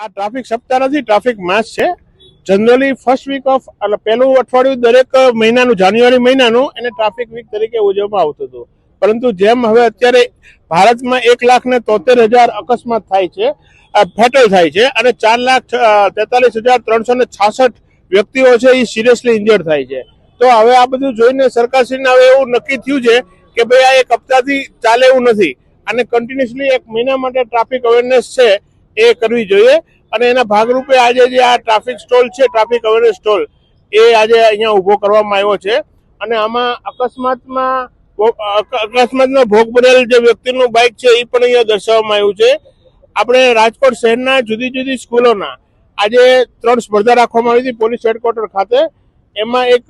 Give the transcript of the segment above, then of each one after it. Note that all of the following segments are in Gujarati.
આ ટ્રાફિક સપ્તાહ નથી, ટ્રાફિક માસ છે. જનરલી ફર્સ્ટ વીક ઓફ એટલે પહેલું અઠવાડિયું દરેક મહિનાનું, જાન્યુઆરી મહિનાનું એને ટ્રાફિક વીક તરીકે ઉજવવામાં આવતું હતું. પરંતુ જેમ હવે અત્યારે ભારતમાં એક લાખ ને તોતેર હજાર અકસ્માત થાય છે ફેટલ થાય છે, અને ચાર લાખ તેતાલીસ હજાર ત્રણસો ને છાસઠ વ્યક્તિઓ છે એ સિરિયસલી ઇન્જર્ડ થાય છે. તો હવે આ બધું જોઈને સરકારશ્રીને હવે એવું નક્કી થયું છે કે ભાઈ આ એક હપ્તાથી ચાલે એવું નથી. અને કન્ટિન્યુઅસલી એક મહિના માટે ટ્રાફિક અવેરનેસ છે એ કરવી જોઈએ અને એના ભાગરૂપે આજે જે આ ટ્રાફિક સ્ટોલ છે, ટ્રાફિક અવેરનેસ સ્ટોલ, એ આજે અહીંયા ઊભો કરવામાં આવ્યો છે. અને આમાં અકસ્માતમાં અકસ્માતનો ભોગ બનેલ જે વ્યક્તિનું બાઇક છે, એ પણ અહીંયા દર્શાવવામાં આવ્યું છે. આપણે રાજકોટ શહેરના જુદી જુદી સ્કૂલોના આજે ત્રણ સ્પર્ધા રાખવામાં આવી હતી, પોલીસ હેડક્વાર્ટર ખાતે. એમાં એક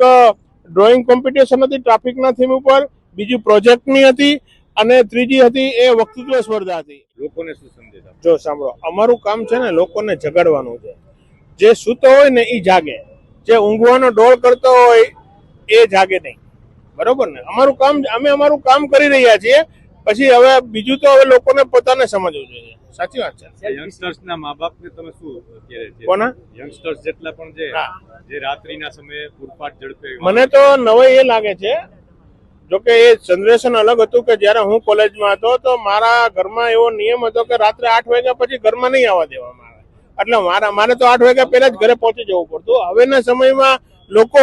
ડ્રોઈંગ કોમ્પિટિશન હતી ટ્રાફિકના થીમ ઉપર, બીજી પ્રોજેક્ટની હતી. અને ત્રીજી હતી એ વક્તૃત્વ સ્પર્ધા હતી. લોકોને શું સંદેશ જો સાંભળો અમારું કામ છે ને લોકોને જગાડવાનું છે. જે સૂતો હોય ને એ જાગે. જે ઊંઘવાનો ડોળ કરતો હોય એ જાગે નહીં. બરોબર ને? અમારું કામ અમે અમારું કામ કરી રહ્યા છીએ. પછી હવે બીજું તો હવે લોકોને પોતાને સમજવું જોઈએ. સાચી વાત છે? યંગસ્ટર્સ ના મા બાપ ને તમે શું અત્યારે કોના? યંગસ્ટર્સ જેટલા પણ છે હા. જે રાત્રિના સમયે પૂરપાટ ઝડપે મને તો નવાઈ એ લાગે છે જોકે એ જનરેશન અલગ હતું કે જ્યારે હું કોલેજમાં હતો, તો મારા ઘરમાં એવો નિયમ હતો કે રાત્રે આઠ વાગ્યા પછી ઘરમાં નહીં આવવા દેવામાં આવે. એટલે મારા, મારે તો આઠ વાગ્યા પહેલા જ ઘરે પહોંચી જવું પડતું. હવેના સમયમાં લોકો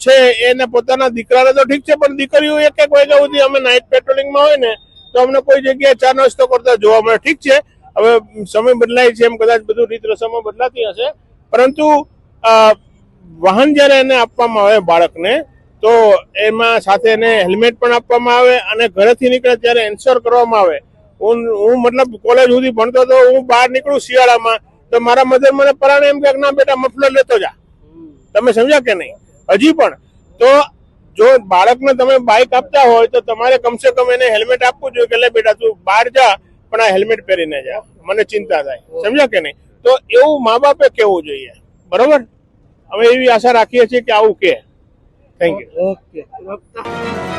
છે, એને પોતાના દીકરાને તો ઠીક છે, પણ દીકરીઓ એક એક વાગ્યા સુધી અમે નાઇટ પેટ્રોલિંગમાં હોય ને, તો અમને કોઈ જગ્યાએ ચા નાસ્તો કરતા જોવા મળે. ઠીક છે, હવે સમય બદલાય છે એમ કદાચ બધું રીત રસમો બદલાતી હશે. પરંતુ વાહન જ્યારે એને આપવામાં આવે બાળકને તો એમાં સાથે એને હેલ્મેટ પણ આપવામાં આવે અને ઘરેથી નીકળે ત્યારે એન્શ્યોર કરવામાં આવે. હું હું મતલબ કોલેજ સુધી ભણતો તો હું બહાર નીકળું શિયાળામાં, તો મારા મધર મને પરાણે એમ કે, ના બેટા, મફલર લેતો જા. તમે સમજ્યા કે નહીં? હજી પણ. તો જો બાળકને તમે બાઇક આપતા હોય, તો તમારે કમસે કમ એને હેલ્મેટ આપવું જોઈએ કે, લે બેટા, તું બહાર જા, પણ આ હેલ્મેટ પહેરીને જા. મને ચિંતા થાય. સમજ્યા કે નહીં? તો એવું મા બાપે કહેવું જોઈએ. બરોબર? અમે એવી આશા રાખીએ છીએ કે આવું કે ಥ್ಯಾಂಕ್ ಯು ಓಕೆ